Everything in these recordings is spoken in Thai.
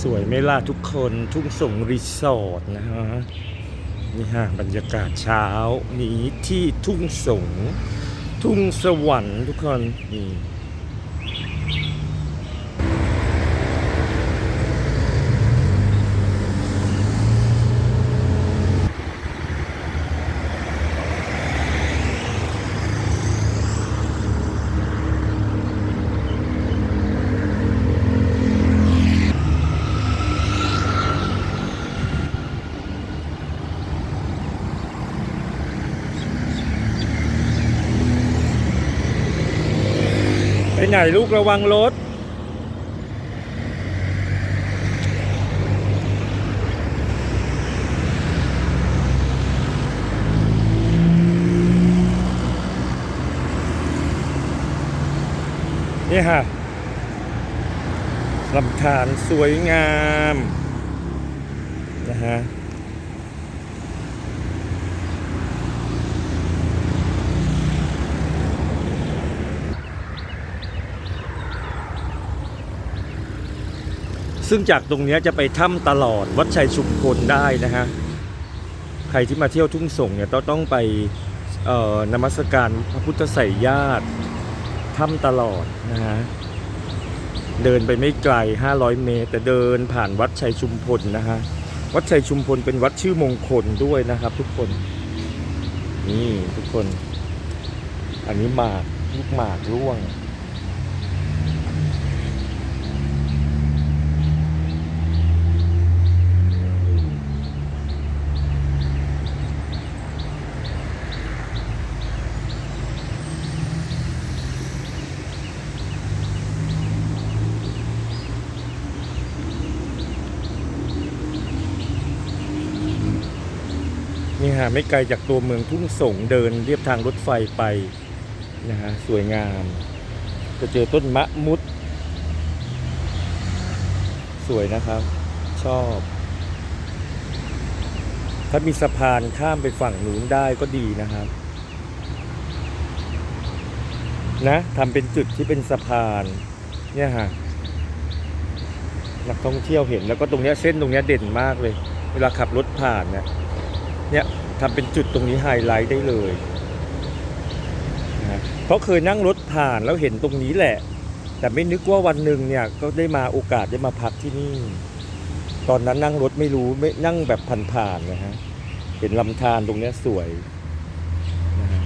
สวยไม่ล่าทุกคนทุ่งสงรีสอร์ทนะฮะนี่ฮะบรรยากาศเช้านี้ที่ทุ่งสงทุ่งสวรรค์ทุกคนนี่ ไปไหนลูกระวังรถนี่ฮะลำธารสวยงามนะฮะ ซึ่งจากตรงนี้จะไปถ้ำตลอดวัดชัยชุมพลได้นะฮะ ใครที่มาเที่ยวทุ่งสงเนี่ยต้องต้องไปนมัสการพระพุทธไสยญาติถ้ำตลอดนะฮะ เดินไปไม่ไกล 500 เมตร แต่เดินผ่านวัดชัยชุมพลนะฮะ วัดชัยชุมพลเป็นวัดชื่อมงคลด้วยนะครับ ทุกคน นี่ทุกคน อันนี้หมากลูกหมากร่วง ไม่ไกลจากตัวเมืองทุ่งสงเดินเรียบทางรถไฟไปนะฮะสวยงาม จะเจอต้นมะมุด สวยนะครับ ชอบ ถ้ามีสะพานข้ามไปฝั่งนู้นได้ก็ดีนะครับ นะทำเป็นจุดที่เป็นสะพาน เนี่ยฮะนักท่องเที่ยวเห็นแล้วก็ตรงเนี้ยเส้นตรงเนี้ยเด่นมากเลย เวลาขับรถผ่านเนี่ยเนี่ย ทำเป็นจุดตรงนี้ไฮไลท์ได้เลยนะเพราะเคยนั่งรถผ่านแล้วเห็นตรงนี้แหละ แต่ไม่นึกว่าวันหนึ่งเนี่ยก็ได้มาโอกาสได้มาพักที่นี่ ตอนนั้นนั่งรถไม่รู้ไม่นั่งแบบผ่านๆนะฮะเห็นลำธารตรงนี้สวยนะฮะ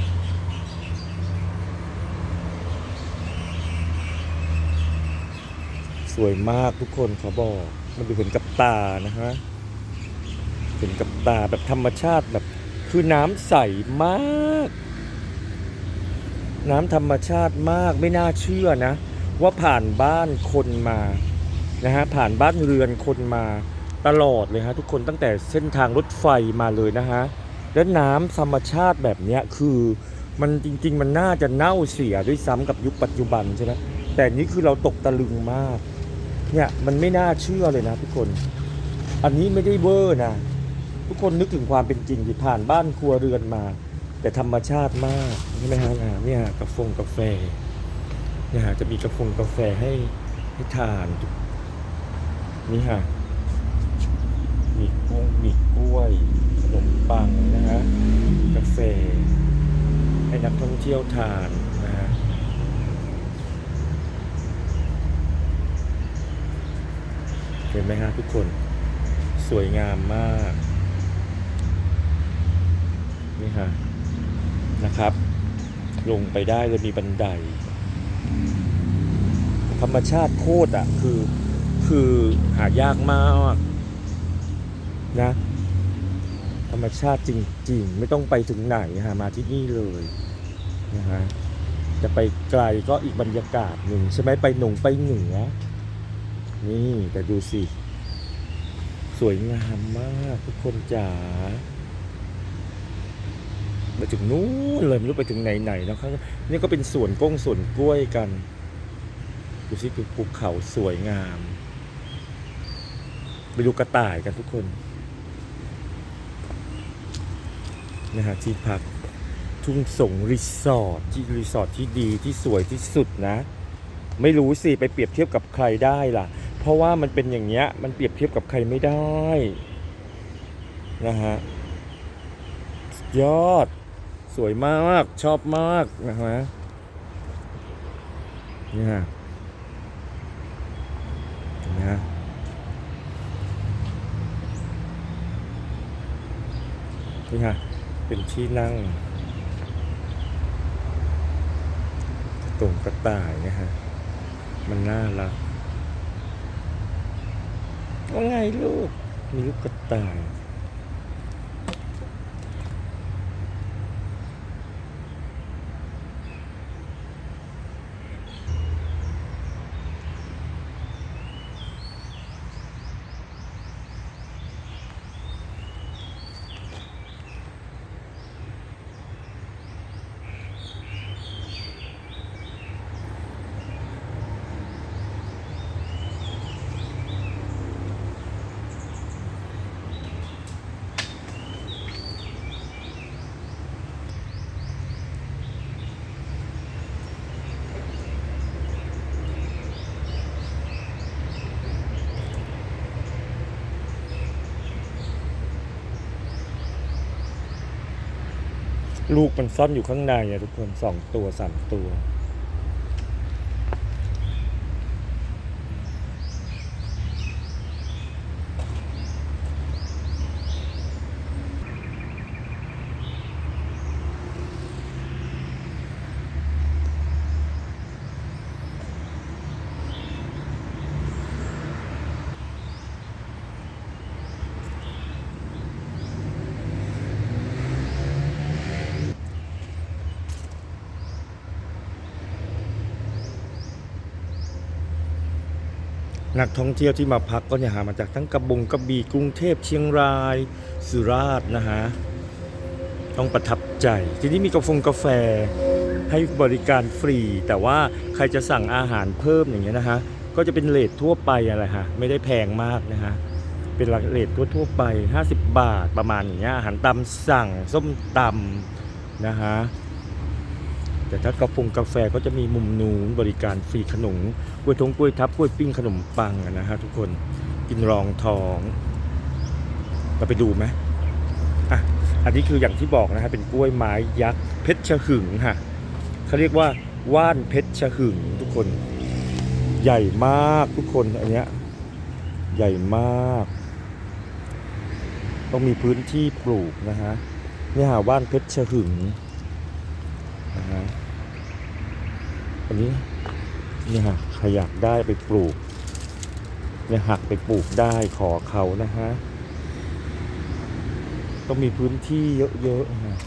สวยมากทุกคนขาบอก มันดูเห็นกับตานะฮะ เห็นกับตาแบบธรรมชาติแบบ คือน้ำใสมาก น้ำธรรมชาติมากไม่น่าเชื่อนะ ว่าผ่านบ้านคนมานะฮะผ่านบ้านเรือนคนมาตลอดเลยฮะทุกคนตั้งแต่เส้นทางรถไฟมาเลยนะฮะและน้ำธรรมชาติแบบเนี้ยคือมันจริง ๆ มันน่าจะเน่าเสียด้วยซ้ำกับยุคปัจจุบันใช่ไหมแต่นี่คือเราตกตะลึงมากเนี่ยมันไม่น่าเชื่อเลยนะทุกคน อันนี้ไม่ได้เวอร์นะ ทุกคนนึกถึงความเป็นจริงที่ผ่านบ้านครัวเรือนมา แต่ธรรมชาติมากใช่ไหมฮะเนี่ยกาแฟกาแฟเนี่ยจะมีกาแฟกาแฟให้ให้ทาน นี่ฮะมีกุ้งมีกล้วยขนมปังนะฮะกาแฟ ให้นักท่องเที่ยวทานนะฮะเห็นไหมฮะทุกคนสวยงามมาก นี่ฮะนะครับ ลงไปได้เลยมีบันได ธรรมชาติโคตรอะคือคือหายากมากนะ ธรรมชาติจริง ๆ ไม่ต้องไปถึงไหนฮะมาที่นี่เลยนะฮะจะไปไกลก็อีกบรรยากาศหนึ่งใช่ไหมไปหนงไปเหนือนี่แต่ดูสิ สวยงามมากทุกคนจ๋า ไปถึงนู้นเลยไม่รู้ไปถึงไหนๆนะครับนี่ก็เป็นสวนก้งสวนกล้วยกันดูสิคือภูเขาสวยงาม ไปดูกระต่ายกันทุกคนนะฮะที่พักทุ่งสงรีสอร์ทที่รีสอร์ทที่ดีที่สวยที่สุดนะ ไม่รู้สิ ไปเปรียบเทียบกับใครได้ล่ะ เพราะว่ามันเป็นอย่างเงี้ยมันเปรียบเทียบกับใครไม่ได้นะฮะยอด สวยมากชอบมากนะฮะนี่ฮะนี่ฮะนี่ฮะเป็นที่นั่งตรงกระต่ายนะฮะ มันน่ารักว่าไงลูก มีลูกกระต่าย ลูกมันซ่อนอยู่ข้างในอะทุกคนสองตัวสามตัว นักท่องเที่ยวที่มาพักก็เนี่ยหามาจากทั้งกระบงกระบี่กรุงเทพเชียงรายสุราษฎร์นะฮะต้องประทับใจ ทีนี้มีกาแฟกาแฟให้บริการฟรี แต่ว่าใครจะสั่งอาหารเพิ่มอย่างเงี้ยนะฮะก็จะเป็นเลททั่วไปอะไรฮะไม่ได้แพงมากนะฮะเป็นเลททั่วๆไป 50 บาทประมาณอย่างเงี้ยอาหารตามสั่งส้มตำนะฮะ แต่ถ้ากาแฟกาแฟก็จะมีมุมนูนบริการฟรีขนมกล้วยทงกล้วยทับกล้วยปิ้งขนมปังนะฮะทุกคนกินรองท้องเราไปดูไหมอะอันนี้คืออย่างที่บอกนะฮะเป็นกล้วยไม้ยักษ์เพชรชะหึงฮะเขาเรียกว่าว่านเพชรชะหึงทุกคน ใหญ่มากทุกคนอันเนี้ยใหญ่มาก ต้องมีพื้นที่ปลูกนะฮะเนี่ยฮะว่านเพชรชะหึงนะฮะ อันนี้เนี่ยฮะใครอยากได้ไปปลูกเนี่ยหักไปปลูกได้ขอเขานะฮะต้องมีพื้นที่เยอะๆนะ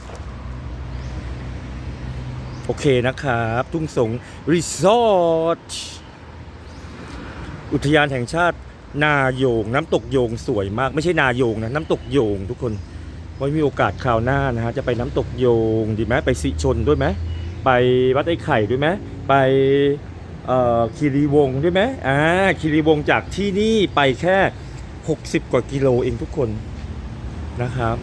โอเคนะครับ ทุ่งสงรีสอร์ทอุทยานแห่งชาตินาโยง น้ำตกโยงสวยมาก ไม่ใช่นาโยงนะ น้ำตกโยงทุกคนไว้มีโอกาสคราวหน้านะฮะ จะไปน้ำตกโยง ดีไหมไปสิชนด้วยไหม ไปวัดไอ้ไข่ด้วยไหม ไปเอ่อคีรีวงใช่ไหมอ่าคีรีวงจากที่นี่ไปแค่ 60 กว่ากิโลเองทุกคนนะครับ